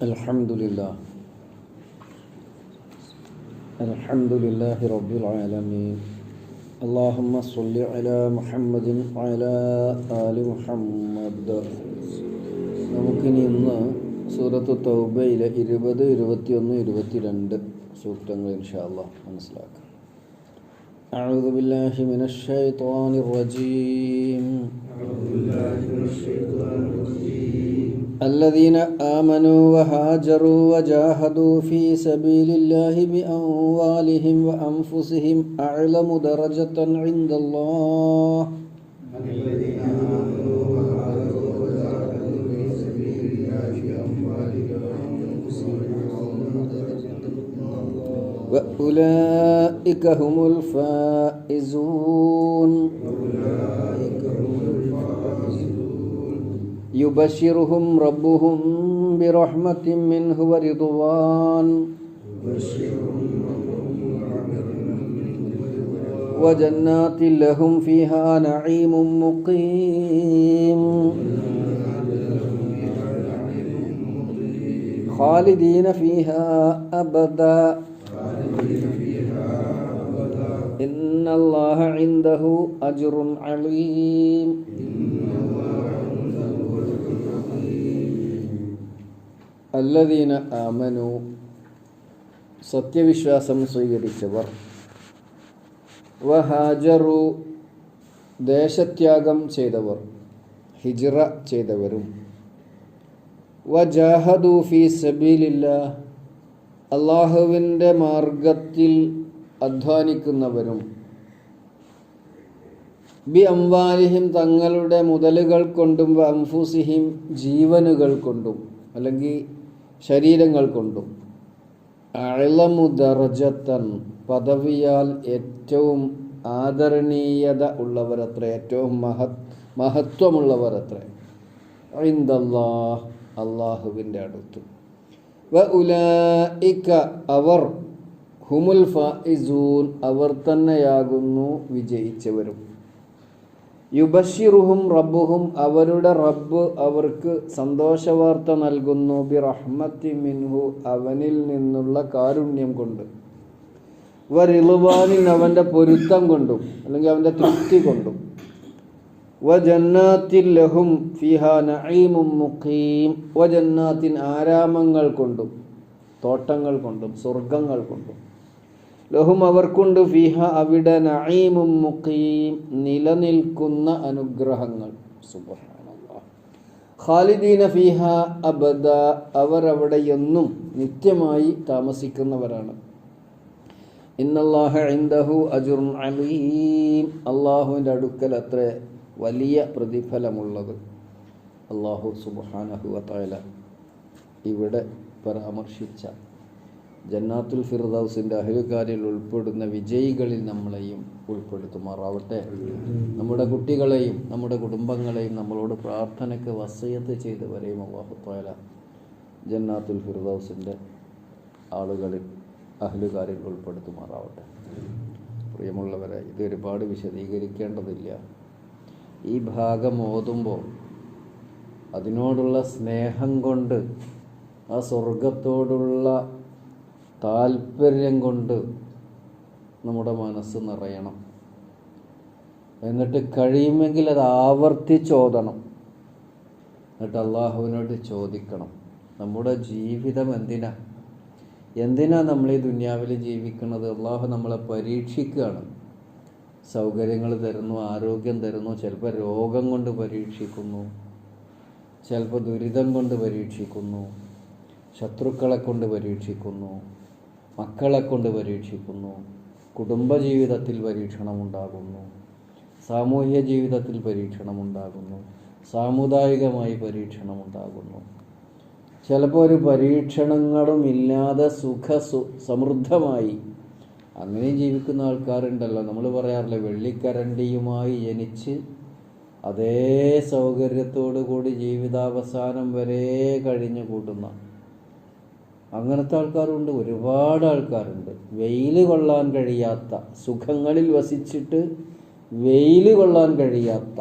الحمد لله الحمد لله رب العالمين اللهم صل على محمد وعلى آل محمد നമുക്കിനി ഇന്ന് സൂറത്ത് തൗബയിലെ ഇരുപത് ഇരുപത്തിയൊന്ന് ഇരുപത്തിരണ്ട് സൂക്തങ്ങൾ ഇൻഷാല്ല മനസ്സിലാക്കാം أعوذ بالله من الشيطان الرجيم الذين آمنوا وهاجروا وجاهدوا في سبيل الله. بأموالهم وأنفسهم أعلم درجة عند الله. وأولئك هم الفائزون. يبشرهم ربهم برحمة منه ورضوان. وجنات لهم فيها نعيم مقيم. خالدين فيها أبدا. إن الله عنده أجر عليم. അല്ലദീന ആമനു. സത്യവിശ്വാസം സ്വീകരിച്ചവർ. വഹാജറു. ദേശത്യാഗം ചെയ്തവർ. ഹിജ്റ ചെയ്തവരും. വജാഹദു ഫീ സബീലില്ല. അള്ളാഹുവിന്റെ മാർഗത്തിൽ അധ്വാനിക്കുന്നവരും. ബി അംവാലിഹിം തങ്ങളുടെ മുതലുകൾ കൊണ്ടും അംഫുസിഹിം ജീവനുകൾ കൊണ്ടും. അല്ലെങ്കിൽ ശരീരങ്ങൾ കൊണ്ടും. അഴലമു ദർജത്തൻ പദവിയാൽ ഏറ്റവും ആദരണീയത ഉള്ളവരത്ര ഏറ്റവും മഹത് മഹത്വമുള്ളവരത്ര. അള്ളാഹുവിന്റെ അടുത്ത്. അവർ ഹുമുൽ ഫൈസൂൻ അവർ തന്നെയാകുന്നു വിജയിച്ചവരും. യുബഷിറുഹും റബ്ബുഹും അവരുടെ റബ്ബ് അവർക്ക് സന്തോഷവാർത്ത നൽകുന്നു. ബി റഹ്മത്തി മിൻഹു അവനിൽ നിന്നുള്ള കാരുണ്യം കൊണ്ട്. വറിളുവാനിൻ അവന്റെ പൊരുത്തം കൊണ്ടും അല്ലെങ്കിൽ അവന്റെ തൃപ്തി കൊണ്ടും. വ വജന്നാത്തിൻ ലഹും ഫിഹ നഈമും മുഖീം. വ വജന്നാത്തിൻ ആരാമങ്ങൾ കൊണ്ടും തോട്ടങ്ങൾ കൊണ്ടും സ്വർഗങ്ങൾ കൊണ്ടും. ലഹും അവർക്കുണ്ട്. ഫിഹ അവിടെ നഈമും മുഖീം നിലനിൽക്കുന്ന അനുഗ്രഹങ്ങൾ. ഖാലിദീന ഫിഹ അബദ. അവർ അവിടെ എന്നും നിത്യമായി താമസിക്കുന്നവരാണ്. ഇന്നല്ലാഹു അജുറുൻ അലീം. അള്ളാഹുവിന്റെ അടുക്കൽ അത്ര വലിയ പ്രതിഫലമുള്ളത്. അള്ളാഹു സുബാനഹു വതആല ഇവിടെ പരാമർശിച്ച ജന്നാത്തുൽ ഫിർദൗസിന്റെ അഹലുകാരിൽ ഉൾപ്പെടുന്ന വിജയികളിൽ നമ്മളെയും ഉൾപ്പെടുത്തുമാറാവട്ടെ. നമ്മുടെ കുട്ടികളെയും നമ്മുടെ കുടുംബങ്ങളെയും നമ്മളോട് പ്രാർത്ഥനയ്ക്ക് വസയത്ത് ചെയ്തവരെയും അള്ളാഹുത്താല ജന്നാത്തുൽ ഫിർദൗസിന്റെ ആളുകളിൽ അഹലുകാരിൽ ഉൾപ്പെടുത്തുമാറാവട്ടെ. പ്രിയമുള്ളവരെ ഇത് ഒരുപാട് വിശദീകരിക്കേണ്ടതില്ല. ഈ ഭാഗം ഓതുമ്പോൾ അതിനോടുള്ള സ്നേഹം കൊണ്ട് ആ സ്വർഗത്തോടുള്ള താല്പര്യം കൊണ്ട് നമ്മുടെ മനസ്സ് നിറയണം. എന്നിട്ട് കഴിയുമെങ്കിൽ അത് ആവർത്തിച്ചോദണം എന്നിട്ട് അള്ളാഹുവിനോട് ചോദിക്കണം. നമ്മുടെ ജീവിതം എന്തിനാ? എന്തിനാ നമ്മൾ ഈ ദുന്യാവിൽ ജീവിക്കുന്നത്? അള്ളാഹു നമ്മളെ പരീക്ഷിക്കുകയാണ്. സൗകര്യങ്ങൾ തരുന്നു ആരോഗ്യം തരുന്നു ചിലപ്പോൾ രോഗം കൊണ്ട് പരീക്ഷിക്കുന്നു ചിലപ്പോൾ ദുരിതം കൊണ്ട് പരീക്ഷിക്കുന്നു ശത്രുക്കളെ കൊണ്ട് പരീക്ഷിക്കുന്നു. മക്കളെ കൊണ്ട് പരീക്ഷിക്കുന്നു. കുടുംബജീവിതത്തിൽ പരീക്ഷണമുണ്ടാകുന്നു. സാമൂഹ്യ ജീവിതത്തിൽ പരീക്ഷണമുണ്ടാകുന്നു. സാമുദായികമായി പരീക്ഷണമുണ്ടാകുന്നു. ചിലപ്പോൾ ഒരു പരീക്ഷണങ്ങളും ഇല്ലാതെ സുഖ സമൃദ്ധമായി അങ്ങനെ ജീവിക്കുന്ന ആൾക്കാരുണ്ടല്ലോ. നമ്മൾ പറയാറില്ല വെള്ളിക്കരണ്ടിയുമായി ജനിച്ച് അതേ സൗകര്യത്തോടു കൂടി ജീവിതാവസാനം വരെ കഴിഞ്ഞു കൂട്ടുന്ന അങ്ങനത്തെ ആൾക്കാരുണ്ട് ഒരുപാട് ആൾക്കാരുണ്ട്. വെയിൽ കൊള്ളാൻ കഴിയാത്ത സുഖങ്ങളിൽ വസിച്ചിട്ട് വെയിൽ കൊള്ളാൻ കഴിയാത്ത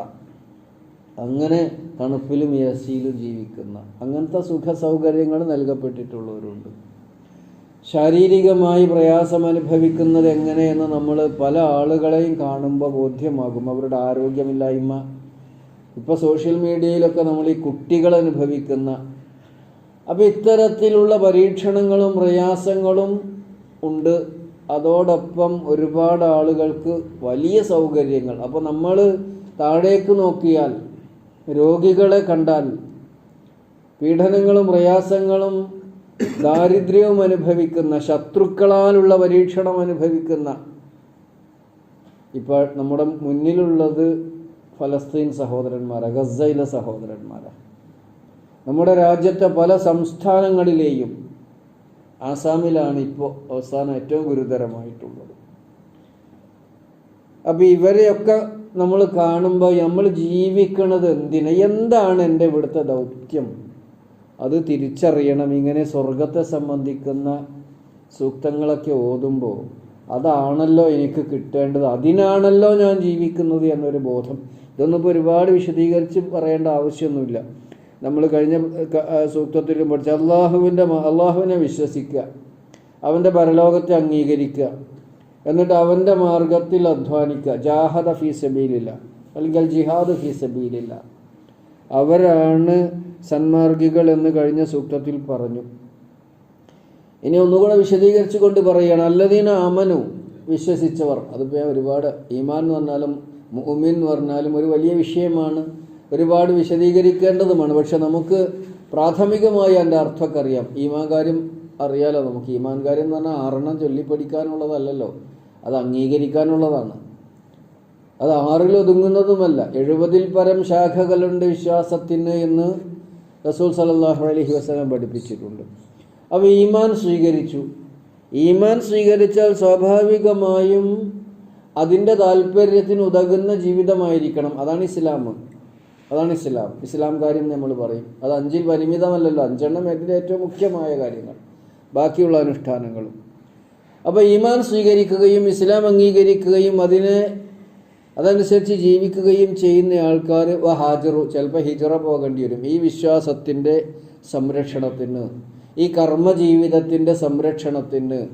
അങ്ങനെ തണുപ്പിലും എ സിയിലും ജീവിക്കുന്ന അങ്ങനത്തെ സുഖ സൗകര്യങ്ങൾ നൽകപ്പെട്ടിട്ടുള്ളവരുണ്ട്. ശാരീരികമായി പ്രയാസം അനുഭവിക്കുന്നത് എങ്ങനെയെന്ന് നമ്മൾ പല ആളുകളെയും കാണുമ്പോൾ ബോധ്യമാകും. അവരുടെ ആരോഗ്യമില്ലായ്മ. ഇപ്പോൾ സോഷ്യൽ മീഡിയയിലൊക്കെ നമ്മൾ ഈ കുട്ടികൾ അനുഭവിക്കുന്ന അപ്പോൾ ഇത്തരത്തിലുള്ള പരീക്ഷണങ്ങളും പ്രയാസങ്ങളും ഉണ്ട്. അതോടൊപ്പം ഒരുപാട് ആളുകൾക്ക് വലിയ സൗകര്യങ്ങൾ. അപ്പോൾ നമ്മൾ താഴേക്ക് നോക്കിയാൽ രോഗികളെ കണ്ടാൽ പീഡനങ്ങളും പ്രയാസങ്ങളും ദാരിദ്ര്യവും അനുഭവിക്കുന്ന ശത്രുക്കളാലുള്ള പരീക്ഷണം അനുഭവിക്കുന്ന ഇപ്പോൾ നമ്മുടെ മുന്നിലുള്ളത് ഫലസ്തീൻ സഹോദരന്മാരാണ് ഗസയിലെ സഹോദരന്മാരാണ് നമ്മുടെ രാജ്യത്തെ പല സംസ്ഥാനങ്ങളിലെയും ആസാമിലാണ് ഇപ്പോൾ അവസാനം ഏറ്റവും ഗുരുതരമായിട്ടുള്ളത്. അപ്പോൾ ഇവരെയൊക്കെ നമ്മൾ കാണുമ്പോൾ നമ്മൾ ജീവിക്കണത് എന്തിന്? എന്താണ് എന്റെ ഇവിടുത്തെ ദൗത്യം? അത് തിരിച്ചറിയണം. ഇങ്ങനെ സ്വർഗത്തെ സംബന്ധിക്കുന്ന സൂക്തങ്ങളൊക്കെ ഓതുമ്പോൾ അതാണല്ലോ എനിക്ക് കിട്ടേണ്ടത്. അതിനാണല്ലോ ഞാൻ ജീവിക്കുന്നത് എന്നൊരു ബോധം. ഇതൊന്നും ഇപ്പോൾ ഒരുപാട് വിശദീകരിച്ച് പറയേണ്ട ആവശ്യമൊന്നുമില്ല. നമ്മൾ കഴിഞ്ഞ സൂക്തത്തിലും പഠിച്ച അള്ളാഹുവിന്റെ അള്ളാഹുവിനെ വിശ്വസിക്കുക. അവന്റെ പരലോകത്തെ അംഗീകരിക്കുക. എന്നിട്ട് അവന്റെ മാർഗത്തിൽ അധ്വാനിക്കുക. ജാഹദ ഫീ സബീലില്ല. അല്ലെങ്കിൽ ജിഹാദ് ഫീ സബീലില്ല. അവരാണ് സന്മാർഗികൾ എന്ന് കഴിഞ്ഞ സൂക്തത്തിൽ പറഞ്ഞു. ഇനി ഒന്നുകൂടെ വിശദീകരിച്ചു കൊണ്ട് പറയുകയാണ്. അല്ലതീന അമനു വിശ്വസിച്ചവർ. അതിപ്പോൾ ഒരുപാട് ഈമാൻ എന്ന് പറഞ്ഞാലും മുഅ്മിൻ എന്ന് പറഞ്ഞാലും ഒരു വലിയ വിഷയമാണ്. ഒരുപാട് വിശദീകരിക്കേണ്ടതുമാണ്. പക്ഷെ നമുക്ക് പ്രാഥമികമായി എന്റെ അർത്ഥമൊക്കെ അറിയാം. ഈമാൻ കാര്യം അറിയാലോ നമുക്ക്. ഈമാൻ കാര്യം എന്ന് പറഞ്ഞാൽ ആറെണ്ണം ചൊല്ലിപ്പഠിക്കാനുള്ളതല്ലോ അത് അംഗീകരിക്കാനുള്ളതാണ്. അത് ആറിൽ ഒതുങ്ങുന്നതുമല്ല. എഴുപതിൽ പരം ശാഖകളുണ്ട് വിശ്വാസത്തിന് എന്ന് റസൂൽ സലല്ലാഹു അലഹി വസ്ലം പഠിപ്പിച്ചിട്ടുണ്ട്. അപ്പോൾ ഈമാൻ സ്വീകരിച്ചു. ഈമാൻ സ്വീകരിച്ചാൽ സ്വാഭാവികമായും അതിന്റെ താല്പര്യത്തിന് ഉതകുന്ന ജീവിതമായിരിക്കണം. അതാണ് ഇസ്ലാം അതാണ് ഇസ്ലാം. ഇസ്ലാം കാര്യം നമ്മൾ പറയും. അത് അഞ്ചിൽ പരിമിതമല്ലല്ലോ. അഞ്ചെണ്ണം ഇതിന്റെ ഏറ്റവും മുഖ്യമായ കാര്യങ്ങൾ. ബാക്കിയുള്ള അനുഷ്ഠാനങ്ങളും. അപ്പോൾ ഈമാൻ സ്വീകരിക്കുകയും ഇസ്ലാം അംഗീകരിക്കുകയും അതിനെ അതനുസരിച്ച് ജീവിക്കുകയും ചെയ്യുന്ന ആൾക്കാർ ഹാജറു. ചിലപ്പോൾ ഹിജറ പോകേണ്ടി വരും. ഈ വിശ്വാസത്തിന്റെ സംരക്ഷണത്തിന് ഈ കർമ്മജീവിതത്തിന്റെ സംരക്ഷണത്തിന്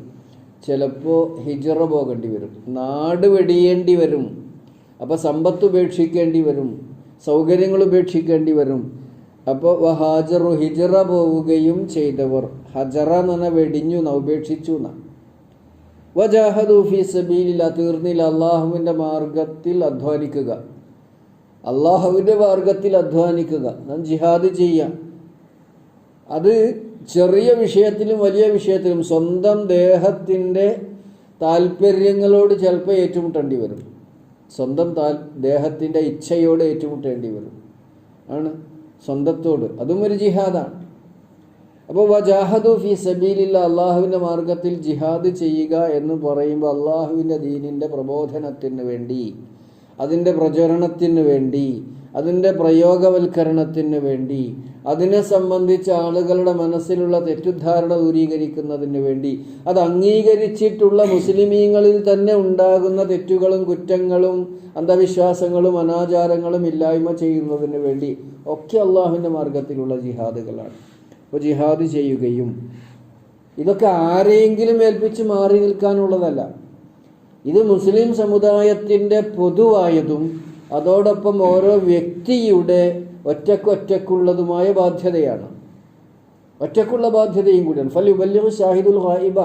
ചിലപ്പോൾ ഹിജറ പോകേണ്ടി വരും. നാട് വെടിയേണ്ടി വരും. അപ്പോൾ സമ്പത്ത് ഉപേക്ഷിക്കേണ്ടി വരും. സൗകര്യങ്ങൾ ഉപേക്ഷിക്കേണ്ടി വരും. അപ്പോൾ വഹാജറു ഹാജറു പോവുകയും ചെയ്തവർ. ഹജറ എന്ന് വെടിഞ്ഞു ന ഉപേക്ഷിച്ചു എന്നാ. വജാഹദു ഫി സബീലില്ല തീർന്നില്ല. അള്ളാഹുവിന്റെ മാർഗത്തിൽ അധ്വാനിക്കുക. അള്ളാഹുവിന്റെ മാർഗത്തിൽ അധ്വാനിക്കുക. നാം ജിഹാദ് ചെയ്യാം. അത് ചെറിയ വിഷയത്തിലും വലിയ വിഷയത്തിലും സ്വന്തം ദേഹത്തിന്റെ താല്പര്യങ്ങളോട് ചിലപ്പോൾ ഏറ്റുമുട്ടേണ്ടി വരും. സ്വന്തം താൽ ദേഹത്തിന്റെ ഇച്ഛയോട് ഏറ്റുമുട്ടേണ്ടി വരും. ആണ് സ്വന്തത്തോട്. അതും ഒരു ജിഹാദാണ്. അപ്പോൾ വജാഹദു ഫി സബീലില്ല അള്ളാഹുവിന്റെ മാർഗത്തിൽ ജിഹാദ് ചെയ്യുക എന്ന് പറയുമ്പോൾ അള്ളാഹുവിന്റെ ദീനിന്റെ പ്രബോധനത്തിന് വേണ്ടി അതിന്റെ പ്രചരണത്തിന് വേണ്ടി അതിന്റെ പ്രയോഗവൽക്കരണത്തിന് വേണ്ടി അതിനെ സംബന്ധിച്ച് ആളുകളുടെ മനസ്സിലുള്ള തെറ്റിദ്ധാരണ ദൂരീകരിക്കുന്നതിന് വേണ്ടി അത് അംഗീകരിച്ചിട്ടുള്ള മുസ്ലിമീങ്ങളിൽ തന്നെ ഉണ്ടാകുന്ന തെറ്റുകളും കുറ്റങ്ങളും അന്ധവിശ്വാസങ്ങളും അനാചാരങ്ങളും ഇല്ലായ്മ ചെയ്യുന്നതിന് വേണ്ടി ഒക്കെ അള്ളാഹുവിന്റെ മാർഗത്തിലുള്ള ജിഹാദുകളാണ്. അപ്പോൾ ജിഹാദ് ചെയ്യുകയും ഇതൊക്കെ ആരെയെങ്കിലും ഏൽപ്പിച്ച് മാറി നിൽക്കാനുള്ളതല്ല. ഇത് മുസ്ലിം സമുദായത്തിന്റെ പൊതുവായതും അതോടൊപ്പം ഓരോ വ്യക്തിയുടെ ഒറ്റക്കൊറ്റക്കുള്ളതുമായ ബാധ്യതയാണ്. ഒറ്റക്കുള്ള ബാധ്യതയും കൂടിയാണ്. ഫലി വലിയ ഷാഹിദുൽ ഹായിബ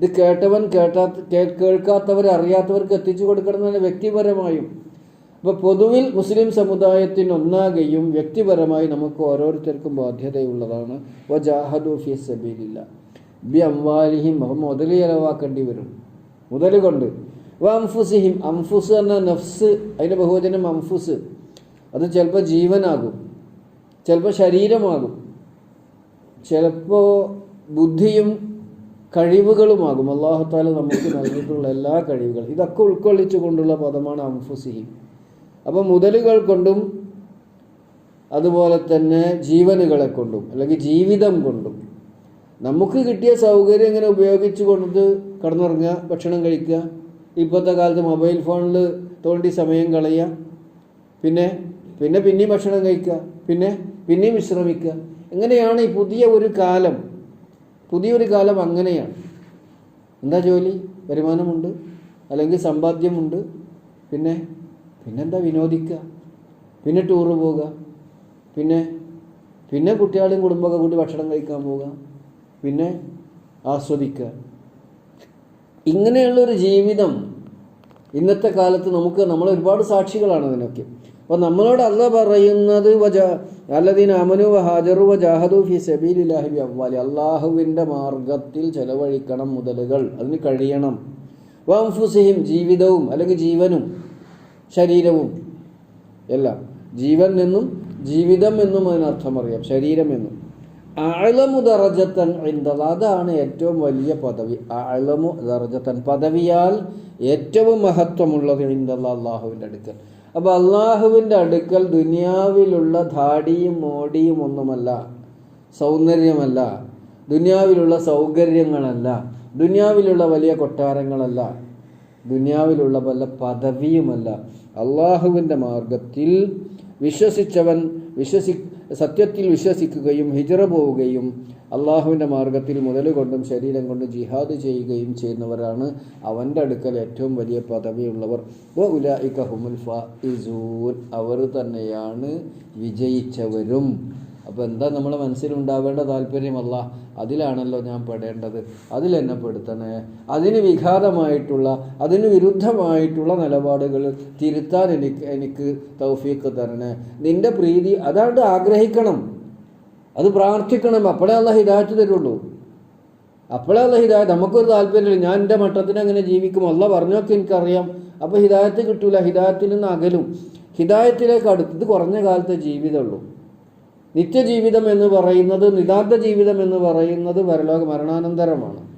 ഇത് കേട്ടവൻ കേട്ടാത്ത കേൾക്കാത്തവർ അറിയാത്തവർക്ക് എത്തിച്ചു കൊടുക്കണം എന്നാണ് വ്യക്തിപരമായും. അപ്പോൾ പൊതുവിൽ മുസ്ലിം സമുദായത്തിന് ഒന്നാകെയും വ്യക്തിപരമായി നമുക്ക് ഓരോരുത്തർക്കും ബാധ്യതയുള്ളതാണ്. വജാഹദു ഫി സബീലില്ല. ബി അംവാലിഹിം അവ മുതൽ ചെലവാക്കേണ്ടി വരും. മുതൽ കൊണ്ട്. വ അംഫുസിഹിം അംഫുസ് എന്ന നഫ്സ് അതിന്റെ ബഹുവചനം അംഫുസ്. അത് ചിലപ്പോൾ ജീവനാകും ചിലപ്പോൾ ശരീരമാകും ചിലപ്പോൾ ബുദ്ധിയും കഴിവുകളുമാകും. അള്ളാഹുത്താല നമുക്ക് നൽകിയിട്ടുള്ള എല്ലാ കഴിവുകളും. ഇതൊക്കെ ഉൾക്കൊള്ളിച്ചു കൊണ്ടുള്ള പദമാണ് അംഫുസിഹിം. അപ്പോൾ മുതലുകൾ കൊണ്ടും അതുപോലെ തന്നെ ജീവനുകളെ കൊണ്ടും അല്ലെങ്കിൽ ജീവിതം കൊണ്ടും. നമുക്ക് കിട്ടിയ സൗകര്യം ഇങ്ങനെ ഉപയോഗിച്ചു കൊണ്ട് കിടന്നുറങ്ങുക ഭക്ഷണം കഴിക്കുക? ഇപ്പോഴത്തെ കാലത്ത് മൊബൈൽ ഫോണിൽ തോണ്ടി സമയം കളയുക. പിന്നെ പിന്നെ പിന്നെയും ഭക്ഷണം കഴിക്കുക. പിന്നെ പിന്നെയും വിശ്രമിക്കുക. എങ്ങനെയാണ് ഈ പുതിയ ഒരു കാലം? പുതിയൊരു കാലം അങ്ങനെയാണ്. എന്താ ജോലി? വരുമാനമുണ്ട്. അല്ലെങ്കിൽ സമ്പാദ്യമുണ്ട്. പിന്നെ പിന്നെന്താ വിനോദിക്കുക. പിന്നെ ടൂറ് പോവുക. പിന്നെ പിന്നെ കുട്ടികളെയും കുടുംബമൊക്കെ കൂട്ടി ഭക്ഷണം കഴിക്കാൻ പോവുക. പിന്നെ ആസ്വദിക്കുക. ഇങ്ങനെയുള്ളൊരു ജീവിതം ഇന്നത്തെ കാലത്ത് നമുക്ക് നമ്മൾ ഒരുപാട് സാക്ഷികളാണ് അതിനൊക്കെ അപ്പോൾ നമ്മളോട് അല്ല പറയുന്നത് വജ അല്ലദീൻ അമനു വ ഹാജറു വ ഫി സബീലില്ലാഹി അവ്വാലി അള്ളാഹുവിന്റെ മാർഗത്തിൽ ചെലവഴിക്കണം മുതലുകൾ അതിന് കഴിയണം. വംഫുസിഹിം ജീവിതവും അല്ലെങ്കിൽ ജീവനും ശരീരവും എല്ലാം. ജീവൻ എന്നും ജീവിതം എന്നും അതിനർത്ഥം അറിയാം ശരീരം എന്നും. അളമു ദറജത്തൻ ഇന്ദല്ല അതാണ് ഏറ്റവും വലിയ പദവി. അളമു ദറജത്തൻ പദവിയാൽ ഏറ്റവും മഹത്വമുള്ളത് ഇന്ദല്ല അള്ളാഹുവിന്റെ അടുക്കൽ. അപ്പോൾ അള്ളാഹുവിന്റെ അടുക്കൽ ദുനിയാവിലുള്ള ധാടിയും മോടിയും ഒന്നുമല്ല സൗന്ദര്യമല്ല ദുനിയാവിലുള്ള സൗകര്യങ്ങളല്ല ദുനിയാവിലുള്ള വലിയ കൊട്ടാരങ്ങളല്ല ദുനിയാവിലുള്ള വല്ല പദവിയുമല്ല. അള്ളാഹുവിന്റെ മാർഗത്തിൽ വിശ്വസിച്ചവൻ വിശ്വസി സത്യത്തിൽ വിശ്വസിക്കുകയും ഹിജറ പോവുകയും അള്ളാഹുവിന്റെ മാർഗത്തിൽ മുതലുകൊണ്ടും ശരീരം കൊണ്ടും ജിഹാദ് ചെയ്യുകയും ചെയ്യുന്നവരാണ് അവന്റെ അടുക്കൽ ഏറ്റവും വലിയ പദവിയുള്ളവർ. ഹുമുൽ ഫായിസൂൻ അവർ തന്നെയാണ് വിജയിച്ചവരും. അപ്പോൾ എന്താ നമ്മളെ മനസ്സിലുണ്ടാവേണ്ട താല്പര്യമല്ല അതിലാണല്ലോ ഞാൻ പെടേണ്ടത്. അതിൽ എന്നെ പെടുത്തണേ. അതിന് വിഘാതമായിട്ടുള്ള അതിന് വിരുദ്ധമായിട്ടുള്ള നിലപാടുകൾ തിരുത്താൻ എനിക്ക് എനിക്ക് തൗഫീക്ക് തരണേ. നിന്റെ പ്രീതി അതാണ്ട് ആഗ്രഹിക്കണം. അത് പ്രാർത്ഥിക്കണം. അപ്പോഴേ അല്ല ഹിദായത്ത് തരുള്ളൂ. അപ്പോഴേ അല്ല ഹിദായത്ത് നമുക്കൊരു താല്പര്യമില്ല. ഞാൻ എന്റെ മട്ടത്തിന് അങ്ങനെ ജീവിക്കും? അല്ല പറഞ്ഞൊക്കെ എനിക്കറിയാം. അപ്പോൾ ഹിദായത്ത് കിട്ടൂല. ഹിദായത്തിൽ നിന്ന് അകലും. ഹിദായത്തിലേക്ക് അടുത്തത് കുറഞ്ഞ കാലത്തെ ജീവിതമുള്ളൂ നിത്യജീവിതം എന്ന് പറയുന്നത് നിതാന്ത ജീവിതം എന്ന് പറയുന്നത് പരലോക മരണാനന്തരമാണ്.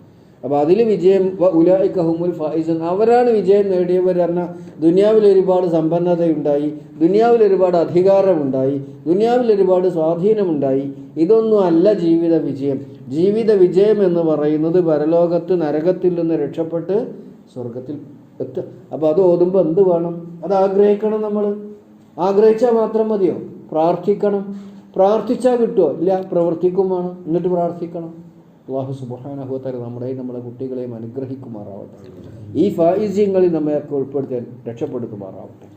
അപ്പോൾ അതിൽ വിജയം ഉലായി കഹുമുൽ ഫായിസൻ അവരാണ് വിജയം നേടിയവർ പറഞ്ഞാൽ ദുനിയാവിൽ ഒരുപാട് സമ്പന്നതയുണ്ടായി ദുനിയാവിൽ ഒരുപാട് അധികാരമുണ്ടായി ദുനിയാവിൽ ഒരുപാട് സ്വാധീനമുണ്ടായി. ഇതൊന്നും അല്ല ജീവിത വിജയം. ജീവിത വിജയം എന്ന് പറയുന്നത് പരലോകത്ത് നരകത്തിൽ നിന്ന് രക്ഷപ്പെട്ട് സ്വർഗത്തിൽ എത്തുക അപ്പോൾ അത് ഓതുമ്പോൾ എന്ത് വേണം? അത് ആഗ്രഹിക്കണം നമ്മൾ. ആഗ്രഹിച്ചാൽ മാത്രം മതിയോ? പ്രാർത്ഥിക്കണം. പ്രാർത്ഥിച്ചാൽ കിട്ടുമോ ഇല്ല പ്രവർത്തിക്കും വേണം. എന്നിട്ട് പ്രാർത്ഥിക്കണം. അള്ളാഹു സുബാനഹുത്തര നമ്മുടെയും നമ്മുടെ കുട്ടികളെയും അനുഗ്രഹിക്കുമാറാവട്ടെ. ഈ ഫായിസ്യങ്ങളിൽ നമ്മയൊക്കെ ഉൾപ്പെടുത്തി രക്ഷപ്പെടുത്തുമാറാവട്ടെ.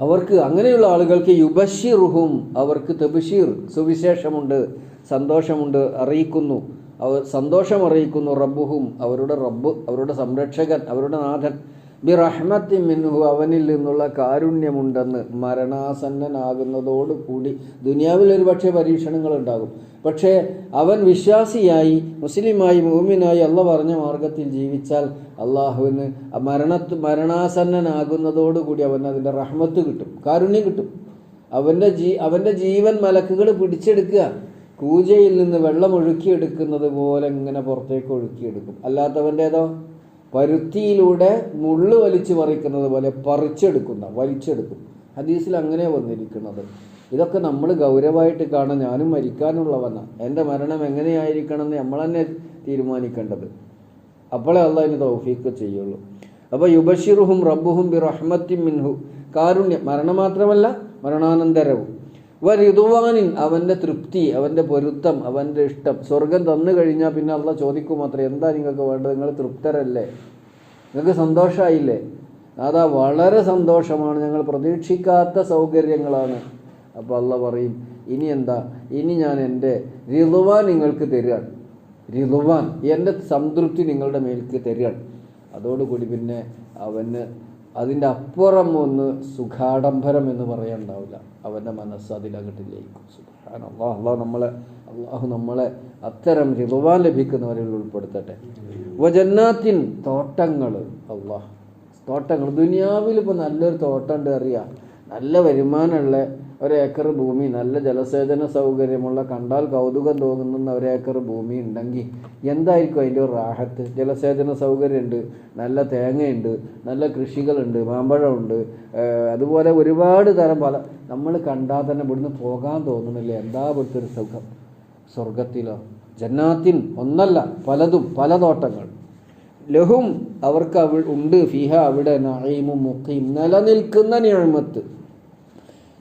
അവർക്ക് അങ്ങനെയുള്ള ആളുകൾക്ക് യുബഷിറുഹും അവർക്ക് തെബഷീർ സുവിശേഷമുണ്ട് സന്തോഷമുണ്ട് അറിയിക്കുന്നു. അവർ സന്തോഷം അറിയിക്കുന്നു റബ്ബുഹും. അവരുടെ റബ്ബ് അവരുടെ സംരക്ഷകൻ അവരുടെ നാഥൻ ബി റഹ്മത്തി മിൻഹു അവനിൽ നിന്നുള്ള കാരുണ്യമുണ്ടെന്ന് മരണാസന്നനാകുന്നതോടുകൂടി ദുനിയാവിൽ ഒരു പക്ഷേ പരീക്ഷണങ്ങൾ ഉണ്ടാകും പക്ഷേ അവൻ വിശ്വാസിയായി മുസ്ലിമായി മൂമിനായി അള്ള പറഞ്ഞ മാർഗത്തിൽ ജീവിച്ചാൽ അള്ളാഹുവിന് മരണത്ത് മരണാസന്നനാകുന്നതോടുകൂടി അവൻ അതിന്റെ റഹ്മത്ത് കിട്ടും കാരുണ്യം കിട്ടും. അവന്റെ ജീ അവന്റെ ജീവൻ മലക്കുകൾ പിടിച്ചെടുക്കുക. കൂജയിൽ നിന്ന് വെള്ളം ഒഴുക്കിയെടുക്കുന്നത് പോലെ ഇങ്ങനെ പുറത്തേക്ക് ഒഴുക്കിയെടുക്കും. അല്ലാത്തവന്റേതോ പരുത്തിയിലൂടെ മുള്ളു വലിച്ചു പറിക്കുന്നത് പോലെ പറിച്ചെടുക്കുന്ന വലിച്ചെടുക്കും. ഹദീസിൽ അങ്ങനെ വന്നിരിക്കുന്നത്. ഇതൊക്കെ നമ്മൾ ഗൗരവമായിട്ട് കാണാൻ ഞാനും മരിക്കാനുള്ളവനാണ് എന്റെ മരണം എങ്ങനെയായിരിക്കണം എന്ന് നമ്മൾ തന്നെ തീരുമാനിക്കേണ്ടത്. അപ്പോഴേ അല്ല അതിന് തൗഫീക്ക് ചെയ്യുള്ളൂ. അപ്പോൾ യുബഷിറുഹും റബ്ബുഹും ബി റഹ്മത്തി മിൻഹു. കാരുണ്യം. മരണം മാത്രമല്ല മരണാനന്തരവും. വ ഋതുവാനിൻ അവന്റെ തൃപ്തി അവന്റെ പൊരുത്തം അവന്റെ ഇഷ്ടം. സ്വർഗം തന്നു കഴിഞ്ഞാൽ പിന്നെ അള്ള ചോദിക്കും മാത്രമേ എന്താ നിങ്ങൾക്ക് വേണ്ടത്? നിങ്ങൾ തൃപ്തരല്ലേ? നിങ്ങൾക്ക് സന്തോഷമായില്ലേ അതാ വളരെ സന്തോഷമാണ്. ഞങ്ങൾ പ്രതീക്ഷിക്കാത്ത സൗകര്യങ്ങളാണ്. അപ്പോൾ അള്ള പറയും ഇനി എന്താ? ഇനി ഞാൻ എന്റെ ഋതുവാൻ നിങ്ങൾക്ക് തരികയാണ് ഋതുവാൻ എന്റെ സംതൃപ്തി നിങ്ങളുടെ മേൽക്ക് തരികയാണ് അതോടുകൂടി പിന്നെ അവന് അതിന്റെ അപ്പുറം ഒന്ന് സുഖാഡംബരം എന്ന് പറയാനുണ്ടാവില്ല. അവന്റെ മനസ്സ് അതിലകട്ട് ലയിക്കും സുഖാൻ അള്ളാഹ് അള്ളാഹ് നമ്മളെ അള്ളാഹു നമ്മളെ അത്തരം ഋതുവാൻ ലഭിക്കുന്നവരിൽ ഉൾപ്പെടുത്തട്ടെ. വജന്നാത്തിൻ തോട്ടങ്ങൾ അള്ളാഹ്. തോട്ടങ്ങൾ. ദുനിയാവിൽ ഇപ്പോൾ നല്ലൊരു തോട്ടം ഉണ്ട് അറിയാം നല്ല വരുമാനമുള്ള ഒരു ഏക്കർ ഭൂമി നല്ല ജലസേചന സൗകര്യമുള്ള കണ്ടാൽ കൗതുകം തോന്നുന്ന ഒരേക്കർ ഭൂമി ഉണ്ടെങ്കിൽ എന്തായിരിക്കും അതിന്റെ ഒരു റാഹത്ത്? ജലസേചന സൗകര്യമുണ്ട് നല്ല തേങ്ങയുണ്ട് നല്ല കൃഷികളുണ്ട് മാമ്പഴമുണ്ട് അതുപോലെ ഒരുപാട് തരം പല നമ്മൾ കണ്ടാൽ തന്നെ ഇവിടുന്ന് പോകാൻ തോന്നുന്നില്ല. എന്താ ഇവിടുത്തെ ഒരു സുഖം? സ്വർഗത്തിലോ ജന്നാത്തിൻ ഒന്നല്ല പലതും പല തോട്ടങ്ങൾ. ലഹും അവർക്ക് അവ ഉണ്ട്. ഫിഹ അവിടെ നായിമും മുഖീം. നിലനിൽക്കുന്ന നിഴമത്ത്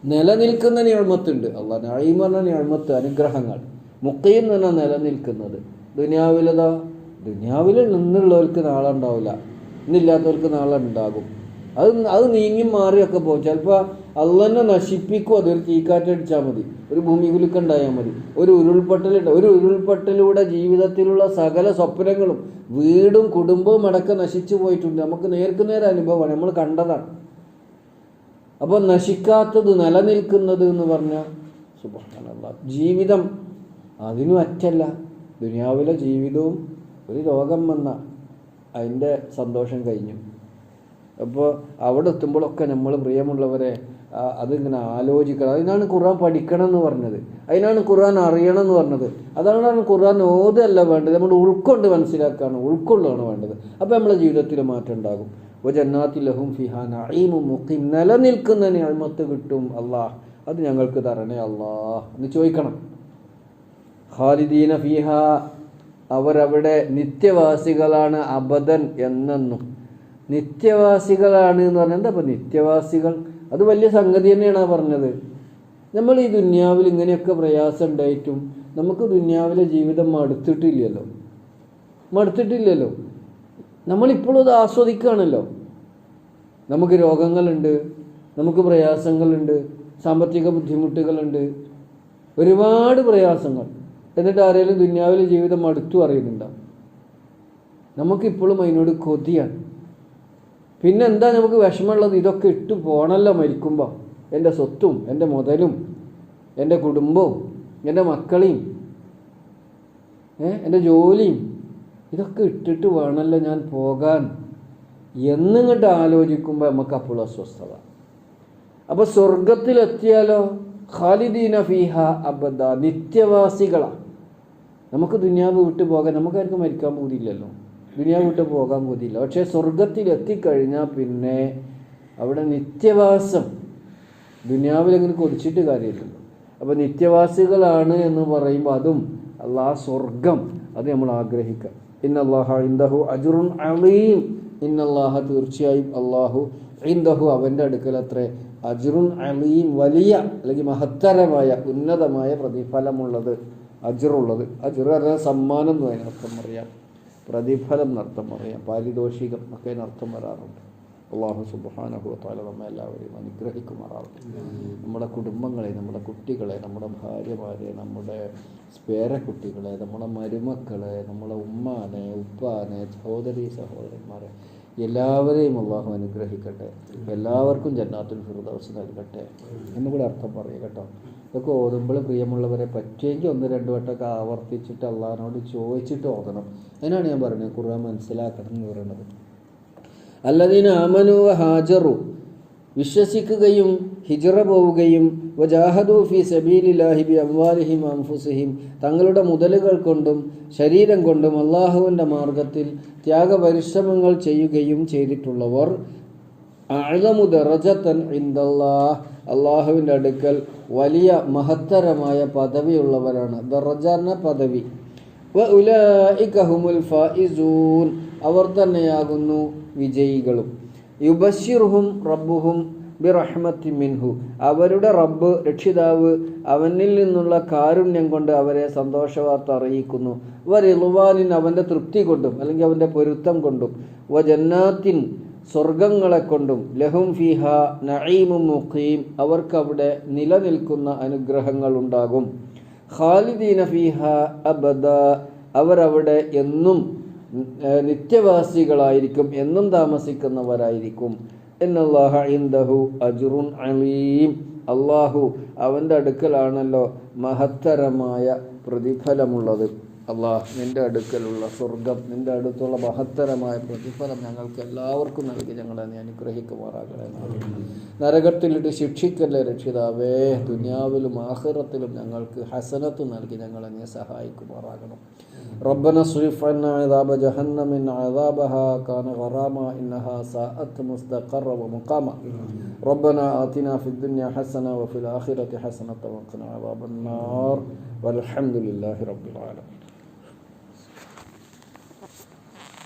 നിലനിൽക്കുന്ന ഞാൻമത്തുണ്ട് അള്ളാഹ് നഴീം പറഞ്ഞ നിഴമത്ത് അനുഗ്രഹങ്ങൾ. മുക്കയും തന്നെ നിലനിൽക്കുന്നത്. ദുനിയാവിലതാ? ദുനിയാവിൽ നിന്നുള്ളവർക്ക് നാളെ ഉണ്ടാവില്ല ഇന്നില്ലാത്തവർക്ക് നാളെ ഉണ്ടാകും അത് അത് നീങ്ങി മാറിയൊക്കെ പോകും. ചിലപ്പോൾ അള്ളന്നെ നശിപ്പിക്കും അതൊരു തീക്കാറ്റടിച്ചാൽ മതി. ഒരു ഭൂമി കുലുക്കുണ്ടായാൽ മതി. ഒരു ഉരുൾപൊട്ടലുണ്ട് ഒരു ഉരുൾപൊട്ടലൂടെ ജീവിതത്തിലുള്ള സകല സ്വപ്നങ്ങളും വീടും കുടുംബവും അടക്കം നശിച്ചു പോയിട്ടുണ്ട്. നമുക്ക് നേർക്ക് നേരെ അനുഭവമാണ്. നമ്മൾ കണ്ടതാണ്. അപ്പോൾ നശിക്കാത്തത് നിലനിൽക്കുന്നത് എന്ന് പറഞ്ഞാൽ സുബാനല്ല ജീവിതം അതിനും അറ്റല്ല. ദുനിയാവിലെ ജീവിതവും ഒരു രോഗം വന്ന അതിന്റെ സന്തോഷം കഴിഞ്ഞു. അപ്പോൾ അവിടെ എത്തുമ്പോഴൊക്കെ നമ്മൾ പ്രിയമുള്ളവരെ അതിങ്ങനെ ആലോചിക്കണം. അതിനാണ് ഖുർആൻ പഠിക്കണം എന്ന് പറഞ്ഞത്. അതിനാണ് ഖുർആൻ അറിയണം എന്ന് പറഞ്ഞത്. അതാണ് ഖുർആൻ ഓതല്ല വേണ്ടത്. നമ്മൾ ഉൾക്കൊണ്ട് മനസ്സിലാക്കുകയാണ് ഉൾക്കൊള്ളുകയാണ് വേണ്ടത്. അപ്പോൾ നമ്മളെ ജീവിതത്തിൽ മാറ്റം ഉണ്ടാകും. ലഹും നിലനിൽക്കുന്ന നിയമത്ത് കിട്ടും അള്ളാഹ് അത് ഞങ്ങൾക്ക് തരണേ അള്ളാഹ് എന്ന് ചോദിക്കണം. ഖാലിദീന ഫിഹ അവരവിടെ നിത്യവാസികളാണ് അബദൻ എന്നെന്നും. നിത്യവാസികളാണ് എന്ന് പറഞ്ഞാൽ എന്താ നിത്യവാസികൾ? അത് വലിയ സംഗതി തന്നെയാണ് പറഞ്ഞത്. നമ്മൾ ഈ ദുന്യാവിൽ ഇങ്ങനെയൊക്കെ പ്രയാസം ഉണ്ടായിട്ടും നമുക്ക് ദുന്യാവിലെ ജീവിതം മടുത്തിട്ടില്ലല്ലോ. മടുത്തിട്ടില്ലല്ലോ. നമ്മളിപ്പോഴും അത് ആസ്വദിക്കുകയാണല്ലോ. നമുക്ക് രോഗങ്ങളുണ്ട് നമുക്ക് പ്രയാസങ്ങളുണ്ട് സാമ്പത്തിക ബുദ്ധിമുട്ടുകളുണ്ട്. ഒരുപാട് പ്രയാസങ്ങൾ. എന്നിട്ട് ആരെങ്കിലും ദുന്യാവിലെ ജീവിതം അടുത്തു അറിയുന്നുണ്ടാവും നമുക്കിപ്പോഴും അതിനോട് കൊതിയാണ്. പിന്നെ എന്താ നമുക്ക് വിഷമമുള്ളത്? ഇതൊക്കെ ഇട്ട് പോണല്ലോ മരിക്കുമ്പോൾ എന്റെ സ്വത്തും എന്റെ മുതലും എന്റെ കുടുംബവും എന്റെ മക്കളെയും എന്റെ ജോലിയും ഇതൊക്കെ ഇട്ടിട്ട് വേണമല്ലോ ഞാൻ പോകാൻ. എന്നിങ്ങോട്ട് ആലോചിക്കുമ്പോൾ നമുക്ക് അപ്പോൾ അസ്വസ്ഥത. അപ്പോൾ സ്വർഗത്തിലെത്തിയാലോ ഖാലിദീന ഫീഹ അബദ. നിത്യവാസികളാണ് നമുക്ക് ദുനിയാവ് വിട്ടു പോകാൻ നമുക്കാർക്കും മരിക്കാൻ പോതില്ലല്ലോ ദുനിയാവ് വിട്ട് പോകാൻ പോതില്ല പക്ഷേ സ്വർഗത്തിലെത്തിക്കഴിഞ്ഞാൽ പിന്നെ അവിടെ നിത്യവാസം. ദുനിയാവിൽ അങ്ങനെ കൊതിച്ചിട്ട് കാര്യമില്ലല്ലോ. അപ്പോൾ നിത്യവാസികളാണ് എന്ന് പറയുമ്പോൾ അതും അള്ളാഹ് സ്വർഗം അത് നമ്മൾ ആഗ്രഹിക്കുക ഇന്നല്ലാഹ അജുറുൻ അലീം. ഇന്നല്ലാഹ തീർച്ചയായും അള്ളാഹു ഇന്ദഹു അവന്റെ അടുക്കൽ അത്രേ അജുറുൻ അലീം വലിയ അല്ലെങ്കിൽ മഹത്തരമായ ഉന്നതമായ പ്രതിഫലമുള്ളത് അജറുള്ളത്. അജുർ പറഞ്ഞാൽ സമ്മാനം എന്ന് അതിനർത്ഥം പറയാം. പ്രതിഫലം എന്നർത്ഥം പറയാം. പാരിതോഷികം ഒക്കെ അതിനർത്ഥം വരാറുണ്ട്. അള്ളാഹു സുബാനഹുത്താല നമ്മെ എല്ലാവരെയും അനുഗ്രഹിക്കുമാറാവട്ടെ. നമ്മുടെ കുടുംബങ്ങളെ നമ്മുടെ കുട്ടികളെ നമ്മുടെ ഭാര്യമാരെ നമ്മുടെ പേരക്കുട്ടികളെ നമ്മുടെ മരുമക്കളെ നമ്മുടെ ഉമ്മാനെ ഉപ്പാനെ സഹോദരി സഹോദരന്മാരെ എല്ലാവരെയും അള്ളാഹു അനുഗ്രഹിക്കട്ടെ. എല്ലാവർക്കും ജന്നാത്തുൽ ഫിർദൗസ് നൽകട്ടെ എന്നുകൂടെ അർത്ഥം പറയുക കേട്ടോ. ഇതൊക്കെ ഓതുമ്പോൾ പ്രിയമുള്ളവരെ പറ്റുമെങ്കിൽ ഒന്ന് രണ്ട് വട്ടമൊക്കെ ആവർത്തിച്ചിട്ട് അള്ളാഹിനോട് ചോദിച്ചിട്ട് ഓതണം. അതിനാണ് ഞാൻ പറയുന്നത് ഖുർആൻ മനസ്സിലാക്കണം എന്ന് പറയുന്നത്. അല്ലദീന ആമനു വ ഹാജറു വിശ്വസിക്കുകയും ഹിജറ പോവുകയും വജാഹദു ഫി സബീലില്ലാഹി ബി അംവാലിഹിം അംഫുസിഹിം. തങ്ങളുടെ മുതലുകൾ കൊണ്ടും ശരീരം കൊണ്ടും അള്ളാഹുവിന്റെ മാർഗത്തിൽ ത്യാഗപരിശ്രമങ്ങൾ ചെയ്യുകയും ചെയ്തിട്ടുള്ളവർ അഴമുദ ദറജത്തൻ ഇന്ദല്ലാഹ് അള്ളാഹുവിന്റെ അടുക്കൽ വലിയ മഹത്തരമായ പദവിയുള്ളവരാണ്. ദറജ എന്ന പദവി. വ ഫായിസൂൻ അവർ തന്നെയാകുന്നു വിജയികളും. യുബശിർഹും റബ്ബുഹും ബിറഹ്മത്തി മിൻഹു. അവരുടെ റബ്ബ് രക്ഷിതാവ് അവനിൽ നിന്നുള്ള കാരുണ്യം കൊണ്ട് അവരെ സന്തോഷവാർത്ത അറിയിക്കുന്നു. വ റിളുവാനിൻ അവന്റെ തൃപ്തി കൊണ്ടും അല്ലെങ്കിൽ അവന്റെ പൊരുത്തം കൊണ്ടും. വ ജന്നാത്തിൻ സ്വർഗങ്ങളെ കൊണ്ടും. ലഹും ഫിഹ നഈമും മുഖീം. അവർക്കവിടെ നിലനിൽക്കുന്ന അനുഗ്രഹങ്ങൾ ഉണ്ടാകും. ഖാലിദീന ഫിഹ അബദ. അവരവിടെ എന്നും നിത്യവാസികളായിരിക്കും എന്നും താമസിക്കുന്നവരായിരിക്കും. എന്നല്ലാഹ അജ്റുൻ അലീം. അള്ളാഹു അവന്റെ അടുക്കലാണല്ലോ മഹത്തരമായ പ്രതിഫലമുള്ളത്. അള്ളാഹ് നിന്റെ അടുക്കലുള്ള സ്വർഗം നിന്റെ അടുത്തുള്ള മഹത്തരമായ പ്രതിഫലം ഞങ്ങൾക്ക് എല്ലാവർക്കും നൽകി. ഞങ്ങളെ നീ അനുഗ്രഹിക്കുമാറാകണേ നരകത്തിലിട്ട് ശിക്ഷിക്കല്ലേ രക്ഷിതാവേ? ദുനിയാവിലും ആഹ്റത്തിലും ഞങ്ങൾക്ക് ഹസനത്ത് നൽകി ഞങ്ങളെ നീ സഹായിക്കുമാറാകണം. ربنا اصرف عنا عذاب جهنم إن عذابها كان غراما إنها ساءت مستقرا ومقاما. ربنا آتنا في الدنيا حسنة وفي الآخرة حسنة وقنا عذاب النار. والحمد لله رب العالمين.